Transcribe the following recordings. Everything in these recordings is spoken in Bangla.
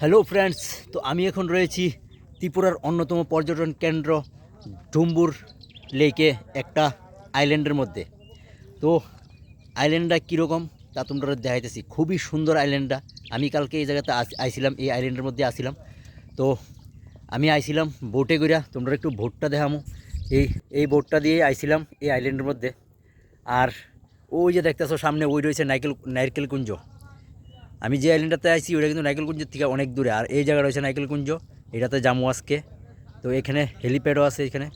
হ্যালো ফ্রেন্ডস তো আমি এখন রয়েছি ত্রিপুরার অন্যতম পর্যটন কেন্দ্র ডুম্বুর লেকে একটা আইল্যান্ডের মধ্যে। তো আইল্যান্ডটা কীরকম তা তোমরা দেখাইতেছি। খুবই সুন্দর আইল্যান্ডটা আমি কালকে এই জায়গাতে আইছিলাম, এই আইল্যান্ডের মধ্যে আসিলাম। তো আমি আইছিলাম বোটে কইরা, তোমরা একটু বোটটা দেখামো। এই এই বোটটা দিয়ে আইছিলাম এই আইল্যান্ডের মধ্যে। আর ওই যে দেখতেছো সামনে, ওই রয়েছে নাইকেল নারকেল কুঞ্জ। আমি যে আইল্যান্ডটাতে আইছি, ওটা কিন্তু নাইকেলকুঞ্জের থেকে অনেক দূরে। আর এই জায়গা রয়েছে নাইকেলকুঞ্জ, এটাতে যাব আজকে। তো এখানে হেলিপ্যাডও আছে এখানে।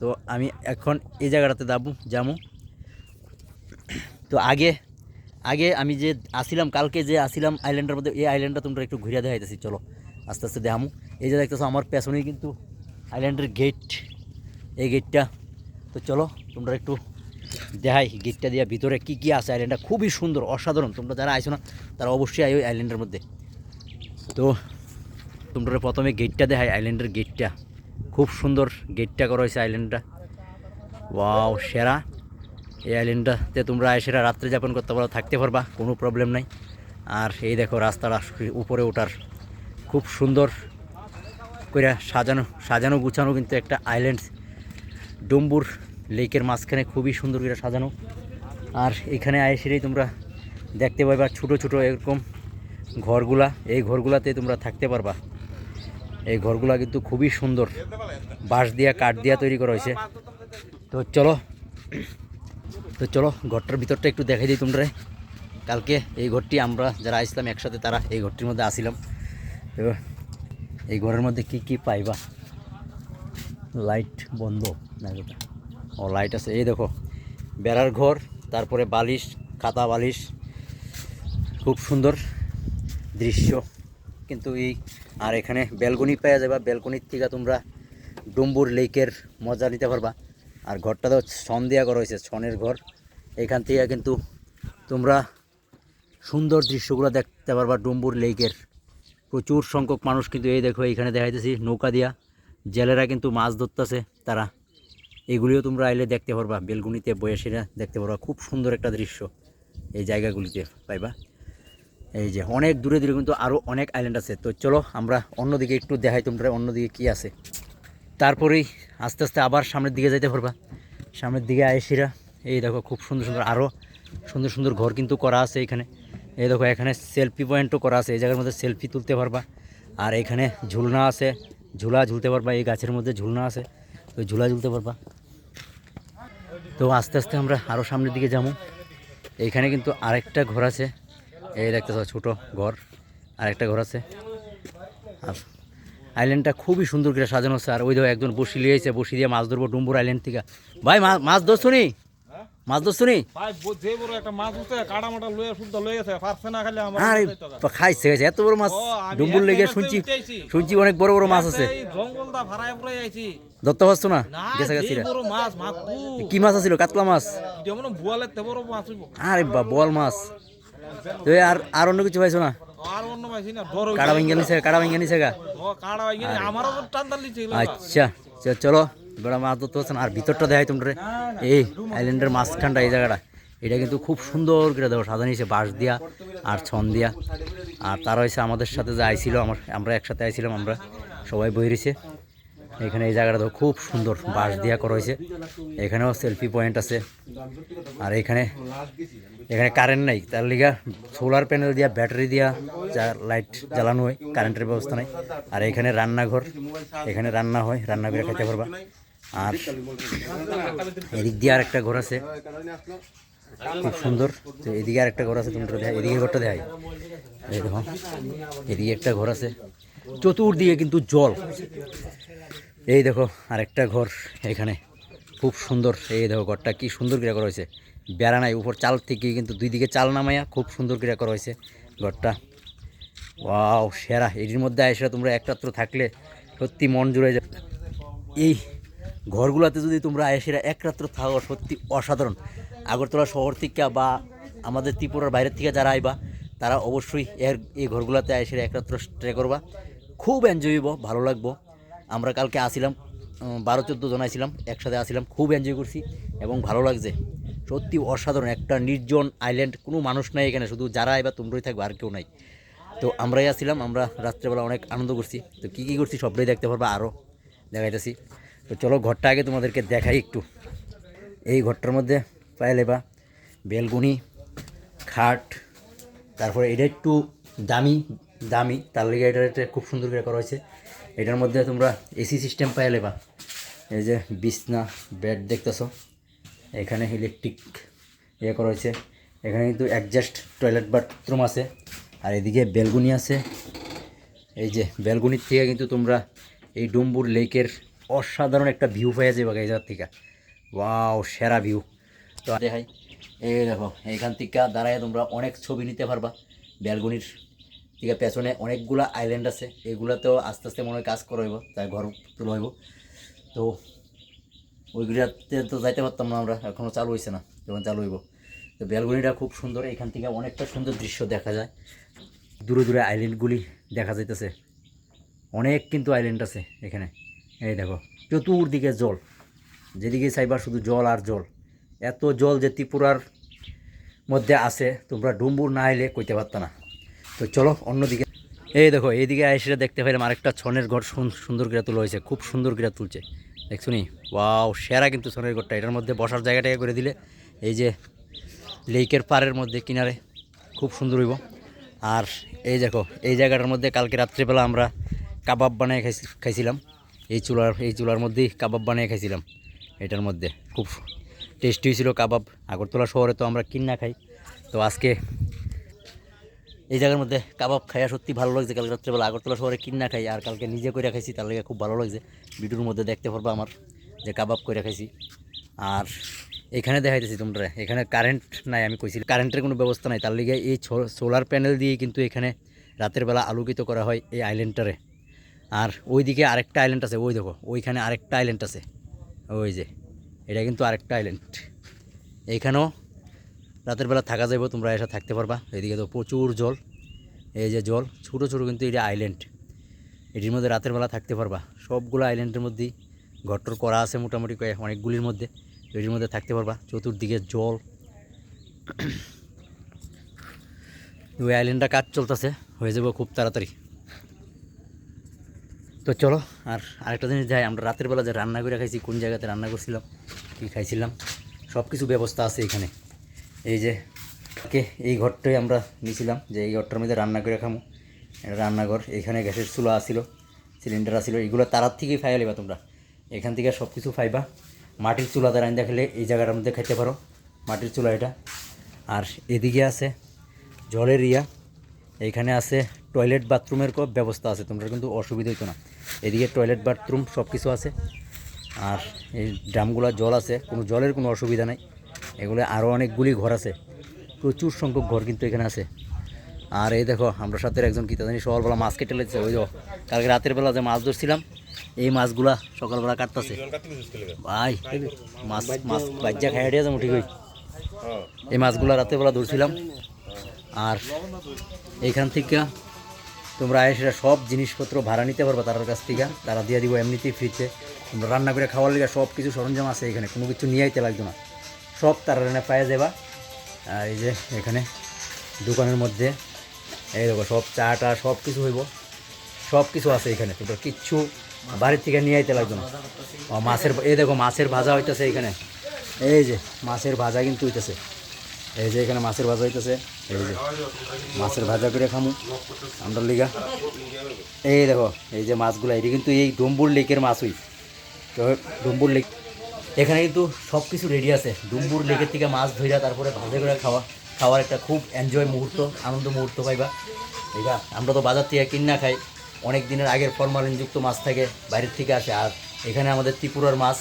তো আমি এখন এই জায়গাটাতে যাব যাব। তো আগে আগে আমি যে আসিলাম, কালকে যে আসিলাম আইল্যান্ডের মধ্যে, এই আইল্যান্ডটা তোমরা একটু ঘুরিয়ে দেখাইতেছি, চলো। আস্তে আস্তে দেখামু। এই যে দেখতেছো, আমার পেছনেই কিন্তু আইল্যান্ডের গেট এই গেটটা তো চলো, তোমরা একটু দেখাই গেটটা দিয়া ভিতরে কি কি আছে আইল্যান্ডটা খুবই সুন্দর, অসাধারণ। তোমরা যারা আইছো না, তারা অবশ্যই আই আইল্যান্ডের মধ্যে। তো, তোমরা প্রথমে গেটটা দেখাই আইল্যান্ডের গেটটা খুব সুন্দর গেটটা করা হয়েছে আইল্যান্ডটা ওয়াও সেরা। এই আইল্যান্ডটাতে তোমরা সেরা রাত্রে যাপন করতে পারো, থাকতে পারবা, কোনো প্রবলেম নাই। আর এই দেখো, রাস্তাটা উপরে ওঠার। খুব সুন্দর করে সাজানো সাজানো গুছানো কিন্তু একটা আইল্যান্ড ডুম্বুর লেকের মাঝখানে খুবই সুন্দর করে সাজানো। আর এখানে আইসেরেই তোমরা দেখতে পাইবা ছোটো ছোটো এরকম ঘরগুলা। এই ঘরগুলাতে তোমরা থাকতে পারবা। এই ঘরগুলা কিন্তু খুবই সুন্দর। বাঁশ দিয়া, কাঠ দিয়া তৈরি করা হয়েছে। তো চলো তো চলো, ঘরটার ভিতরটা একটু দেখাই দিই তোমরা। কালকে এই ঘরটি আমরা যারা আসলাম একসাথে, তারা এই ঘরটির মধ্যে আসিলাম। এবার এই ঘরের মধ্যে কি কি পাইবা? লাইট বন্ধ, না ও লাইট আছে। এই দেখো, বেড়ার ঘর, তারপরে বালিশ, খাতা বালিশ, খুব সুন্দর দৃশ্য। কিন্তু এই, আর এখানে ব্যালকনি পাওয়া যাবে ব্যালকনির থেকে তোমরা ডুম্বুর লেকের মজা নিতে পারবা। আর ঘরটা তো ছন দেওয়া করা হয়েছে, ছনের ঘর। এখান থেকে কিন্তু তোমরা সুন্দর দৃশ্যগুলো দেখতে পারবা ডুম্বুর লেকের প্রচুর সংখ্যক মানুষ কিন্তু এই দেখো এইখানে দেখাইতেছি নৌকা দিয়া। জেলেরা কিন্তু মাছ ধরতেছে, তারা। এগুলিও তোমরা আইলে দেখতে পারবা, বেলগুনিতে বয়সীরা দেখতে পারবা। খুব সুন্দর একটা দৃশ্য এই জায়গাগুলিতে, পাইবা? এই যে অনেক দূরে দূরে কিন্তু আরও অনেক আইল্যান্ড আছে। তো চলো আমরা অন্যদিকে একটু দেখাই তোমরা অন্যদিকে কি আছে। তারপরেই আস্তে আস্তে আবার সামনের দিকে যাইতে পারবা। সামনের দিকে আয়েসিরা এই দেখো খুব সুন্দর সুন্দর আরও সুন্দর সুন্দর ঘর কিন্তু করা আছে এখানে। এই দেখো এখানে সেলফি পয়েন্টও করা আছে। এই জায়গার মধ্যে সেলফি তুলতে পারবা। আর এখানে ঝুলনা আছে। ঝুলা ঝুলতে পারবা। এই গাছের মধ্যে ঝুলনা আছে। তো ঝুলা ঝুলতে পারবা। তো আস্তে আস্তে আমরা আরও সামনের দিকে যাব। এইখানে কিন্তু আরেকটা ঘর আছে। এই দেখতেছ ছোটো ঘর। আরেকটা ঘর আছে। আর আইল্যান্ডটা খুবই সুন্দর করে সাজানো আছে। আর ওই দেখো একজন বসি লিয়েছে বসি দিয়ে মাছ ধরবো ডুম্বুর আইল্যান্ড থেকে। ভাই মাছ ধরছো নি? মাছ ধরছো নি? আরে। খাইছে খাইছে। এত বড় মাছ ডুম্বুর লেগে শুনছি শুনছি অনেক বড় বড় মাছ আছে। এই জঙ্গল দা ভাড়ায় আইছি। ধরতে পারছ না? গেছে যে গেছি। মাছ মাছ কি মাছ আছিল? কাতলা মাছ? যেমন বুয়ালে তে বড় মাছ হইব। আরে বা বল মাছ। তো এই আর আর অন্য কিছু পাইছো না? আর অন্য পাইছি কাড়া ভেঙে নিছে কাড়া ভেঙে নিছে গা। আচ্ছা চলো বড় মাছ ধরতে হচ্ছে না। আর ভিতরটা দেখাই তোমরা। এই আইল্যান্ডের মাঝখানটা এই জায়গাটা। এটা কিন্তু খুব সুন্দর করে দেবো দেখো সাজানিয়েছে বাঁশ দিয়া আর ছন দিয়া। আর তারা হয়েছে আমাদের সাথে যে আইছিল আমার আমরা একসাথে আইছিলাম আমরা সবাই বই রয়েছে। এখানে এই জায়গাটা দেখো খুব সুন্দর বাঁশ দিয়া করা হয়েছে। এখানেও সেলফি পয়েন্ট আছে। আর এখানে এখানে কারেন্ট নাই। তার লিগা সোলার প্যানেল দিয়া ব্যাটারি দিয়া যা লাইট জ্বালানো হয় কারেন্টের ব্যবস্থা নাই। আর এখানে রান্নাঘর। এখানে রান্না হয়, রান্না করে খেতে পারবা। আর এদিক দিয়ে আর একটা ঘর আছে। খুব সুন্দর। তো এদিকে আর একটা ঘর আছে তুমি দেখাই। এদিকে ঘরটা দেখাই। এই দেখো। এদিকে একটা ঘর আছে। চতুর্দিকে কিন্তু জল। এই দেখো, আরেকটা ঘর এখানে। খুব সুন্দর। এই দেখো ঘরটা কি সুন্দর ক্রিয়া করা হয়েছে। বেড়া নাই, উপর চাল থেকে কিন্তু দুই দিকে চাল নামাইয়া খুব সুন্দর ক্রিয়া করা হয়েছে ঘরটা। ওয়াও, সেরা। এটির মধ্যে এসে তোমরা একটাত্র থাকলে সত্যি মন জুড়ে যাবে। এই ঘরগুলোতে যদি তোমরা এসেরা এক রাত্র থাকো, সত্যি অসাধারণ। আগরতলা শহর থেকে বা আমাদের ত্রিপুরার বাইরের থেকে যারা আইবা, তারা অবশ্যই এর এই ঘরগুলোতে এসে এক রাত্র স্টে করবা। খুব এনজয় হইব, ভালো লাগবো। আমরা কালকে আসিলাম বারো চোদ্দ জন আইছিলাম একসাথে আসিলাম, খুব এনজয় করছি এবং ভালো লাগছে। সত্যি অসাধারণ, একটা নির্জন আইল্যান্ড কোনো মানুষ নাই এখানে, শুধু যারা এবার তোমরাই থাকবে, আর কেউ নাই। তো আমরাই আসছিলাম আমরা রাত্রেবেলা অনেক আনন্দ করছি। তো কী কী করছি সবটাই দেখতে পারবা আরও দেখাইতেছি। তো চলো, ঘরটা আগে তোমাদেরকে দেখাই একটু। এই ঘরটার মধ্যে পায়ে লেবা বেলগুনি, খাট, তারপরে এটা একটু দামি দামি, তার লিগে এটা এটা খুব সুন্দর করে করা হয়েছে। এটার মধ্যে তোমরা এসি সিস্টেম পাইলে বা এই যে বিছনা, বেড দেখতেছো। এখানে ইলেকট্রিক ইয়ে করা হয়েছে। এখানে কিন্তু অ্যাডজাস্ট টয়লেট বাথরুম আছে। আর এদিকে বেলগুনি আছে। এই যে বেলগুনির থেকে কিন্তু তোমরা এই ডুম্বুর লেকের অসাধারণ একটা ভিউ পেয়ে যাবে এই জায়গার থেকে। ওয়াও, সেরা ভিউ। তো দেখাই, এই দেখো এইখান থেকে দাঁড়ায় তোমরা অনেক ছবি নিতে পারবা। বেলগুনির থেকে পেছনে অনেকগুলা আইল্যান্ড আছে, এগুলাতেও আস্তে আস্তে মনে হয় কাজ করা হইব তাই ঘর তোলা হইব। তো ওইগুলাতে তো যাইতে পারতাম না আমরা এখনও চালু হয়েছে না, যখন চালু হইব। তো বেলগুনিটা খুব সুন্দর, এখান থেকে অনেকটা সুন্দর দৃশ্য দেখা যায়। দূরে দূরে আইল্যান্ডগুলি দেখা যাইতেছে। অনেক কিন্তু আইল্যান্ড আছে এখানে। এই দেখো, চতুর্দিকে জল। যেদিকে চাইবা শুধু জল আর জল। এত জল যে ত্রিপুরার মধ্যে আছে, তোমরা ডুম্বুর না এলে কইতে পারত না। তো চলো অন্যদিকে। এই দেখো, এইদিকে আইসিরা দেখতে পাইলাম আরেকটা ছনের ঘর সুন- সুন্দর করে তোলা হয়েছে, খুব সুন্দর করে তুলছে। দেখছ নি? ওয়াও, সেরা কিন্তু ছনের ঘরটা। এটার মধ্যে বসার জায়গাটাকে করে দিলে এই যে লেকের পাড়ের মধ্যে, কিনারে খুব সুন্দর হইব। আর এই দেখো, এই জায়গাটার মধ্যে কালকে রাত্রিবেলা আমরা কাবাব বানিয়ে খাইছি, খাইছিলাম। এই চুলার এই চুলার মধ্যেই কাবাব বানিয়ে খাইছিলাম, এটার মধ্যে। খুব টেস্টি হয়েছিল কাবাব। আগরতলা শহরে তো আমরা কিনা খাই। তো আজকে এই জায়গার মধ্যে কাবাব খাইয়া সত্যি ভালো লাগছে। কালকে রাত্রেবেলা আগরতলা শহরে কিনা খাই, আর কালকে নিজে করে খাইছি, তার লাগে খুব ভালো লাগছে। ভিডিওর মধ্যে দেখতে পারব আমার যে কাবাব করে খাইছি। আর এখানে দেখাইতেছি তোমরা, এখানে কারেন্ট নাই, আমি কইছি কারেন্টের কোনো ব্যবস্থা নাই। তার লিগে এই সোলার প্যানেল দিয়ে কিন্তু এখানে রাতের বেলা আলোকিত করা হয় এই আইল্যান্ডটারে আর ওইদিকে আরেকটা আইল্যান্ড আছে, ওই দেখো, ওইখানে আরেকটা আইল্যান্ড আছে। ওই যে, এটা কিন্তু আরেকটা আইল্যান্ড এইখানেও রাতের বেলা থাকা যাবে তোমরা এসে থাকতে পারবা। এদিকে তো প্রচুর জল। এই যে জল, ছোটো ছোটো কিন্তু এটা আইল্যান্ড এটির মধ্যে রাতের বেলা থাকতে পারবা। সবগুলো আইল্যান্ডের মধ্যেই ঘরটর করা আছে মোটামুটি অনেকগুলির মধ্যে। এটির মধ্যে থাকতে পারবা। চতুর্দিকে জল। ওই আইল্যান্ডটা কাজ চলতেছে। হয়ে যাব খুব তাড়াতাড়ি। তো চলো, আর আরেকটা জিনিস যাই আমরা রাতের বেলা যে রান্না করে খাইছি, কোন জায়গাতে রান্না করছিলাম, কী খাইছিলাম সব কিছু ব্যবস্থা আছে এখানে। এই যে কে এই ঘরটাই আমরা নিয়েছিলাম, যে এই ঘরটার মধ্যে রান্না করে খামো। এটা রান্নাঘর, এখানে গ্যাসের চুলা আসিল সিলিন্ডার আসিল এগুলো তারার থেকেই ফাইয়া লেবা তোমরা। এখান থেকে সব কিছু ফাইবা। মাটির চুলাতে রান্না খেলে এই জায়গাটার মধ্যে খাইতে পারো, মাটির চুলা এটা। আর এদিকে আছে জলের ইয়া এইখানে আছে টয়লেট বাথরুমের ব্যবস্থা আছে, তোমরা কিন্তু অসুবিধা হইতো না। এদিকে টয়লেট বাথরুম সব কিছু আছে, আর এই ড্রামগুলো জল আছে, কোনো জলের কোনো অসুবিধা নাই। এগুলো আরও অনেকগুলি ঘর আছে। প্রচুর সংখ্যক ঘর কিন্তু এখানে আছে। আর এই দেখো, আমরা সাথে একজন কী জানি, সকালবেলা মাছ কেটে লেগেছে ওই দেখো, কালকে রাতের বেলা যে মাছ ধরছিলাম, এই মাছগুলা সকালবেলা কাটতেছে। ভাই, মাছ মাছ বাজ্যা খাইয়া দিয়ে যাব ঠিক এই মাছগুলা রাতের বেলা ধরছিলাম। আর এইখান থেকে তোমরা এসে সব জিনিসপত্র ভাড়া নিতে পারবা তার কাছ থেকে। তারা দিয়ে দিব এমনিতেই ফ্রিতে। তোমরা রান্না করে খাওয়ার লেগে সব কিছু সরঞ্জাম আছে এখানে, কোনো কিছু নিয়ে আইতে লাগতো না। সব তারা এনে পায়ে যাবা আর এই যে এখানে দোকানের মধ্যে, এই দেখো সব চা টা সব কিছু হইব। সব কিছু আছে এখানে, তোমরা কিচ্ছু বাড়ির থেকে নিয়ে আইতে লাগতো না। ও, মাছের এই দেখো মাছের ভাজা হইতেছে এখানে। এই যে মাছের ভাজা কিন্তু হইতেছে। এই যে এখানে মাছের ভাজা হইতেছে। এই যে মাছের ভাজা করে খামু। আমরা লিগা। এই দেখো, এই যে মাছগুলো, এটি কিন্তু এই ডম্বুর লেকের মাছ হই। তো ডম্বুর লেক এখানে কিন্তু সব কিছু রেডি আছে। ডুম্বুর লেকের থেকে মাছ ধইরা তারপরে ভাজা করে খাওয়া, খাওয়ার একটা খুব এনজয় মুহূর্ত, আনন্দ মুহূর্ত পাইবা। এইটা আমরা তো বাজার থেকে কিনা খাই, অনেক দিনের আগের ফরমালিনযুক্ত মাছ থাকে, বাইরের থেকে আসে। আর এখানে আমাদের ত্রিপুরার মাছ,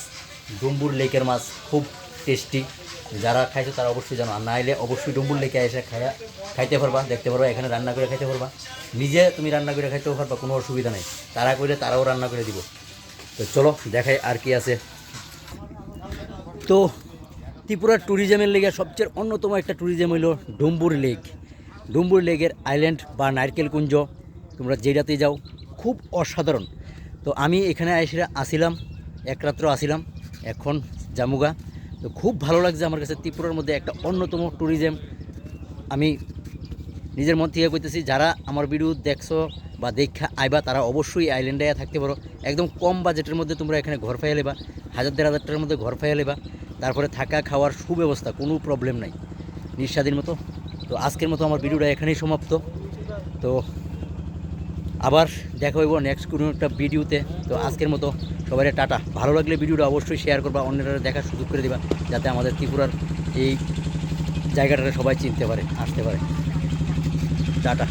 ডুম্বুর লেকের মাছ খুব টেস্টি যারা খাইছো তারা অবশ্যই জানো। আর না এলে অবশ্যই ডুম্বুর লেকে এসে খায়া, খাইতে পারবা, দেখতে পারবা, এখানে রান্না করে খাইতে পারবা। নিজে তুমি রান্না করে খাইতেও পারবা, কোনো অসুবিধা নেই। তারা করলে তারাও রান্না করে দিব। তো চলো, দেখাই আর কি আছে। তো ত্রিপুরার ট্যুরিজমের লেগে সবচেয়ে অন্যতম একটা ট্যুরিজম হইল ডুম্বুর লেক। ডুম্বুর লেকের আইল্যান্ড বা নারকেল কুঞ্জ, তোমরা যেটাতে যাও, খুব অসাধারণ। তো আমি এখানে এসে আসিলাম, এক রাত্র আসিলাম, এখন জামুগা। তো খুব ভালো লাগছে আমার কাছে ত্রিপুরার মধ্যে একটা অন্যতম ট্যুরিজম আমি নিজের মন থেকে কইতেছি, যারা আমার ভিডিও দেখছ বা দেখা আইবা, তারা অবশ্যই আইল্যান্ডে থাকতে পারো। একদম কম বাজেটের মধ্যে তোমরা এখানে ঘর পাইয়া লেবা, হাজার দেড় হাজার টাকার মধ্যে ঘর পাইয়া লেবা। তারপরে থাকা খাওয়ার সুব্যবস্থা, কোনো প্রবলেম নাই। নিঃস্বাধীন মতো। তো আজকের মতো আমার ভিডিওটা এখানেই সমাপ্ত। তো আবার দেখা হইব নেক্সট কোনো একটা ভিডিওতে। তো আজকের মতো সবাই টাটা। ভালো লাগলে ভিডিওটা অবশ্যই শেয়ার করবা, অন্যরা দেখার সুযোগ করে দিবা, যাতে আমাদের ত্রিপুরার এই জায়গাটা সবাই চিনতে পারে, আসতে পারে। টাটা।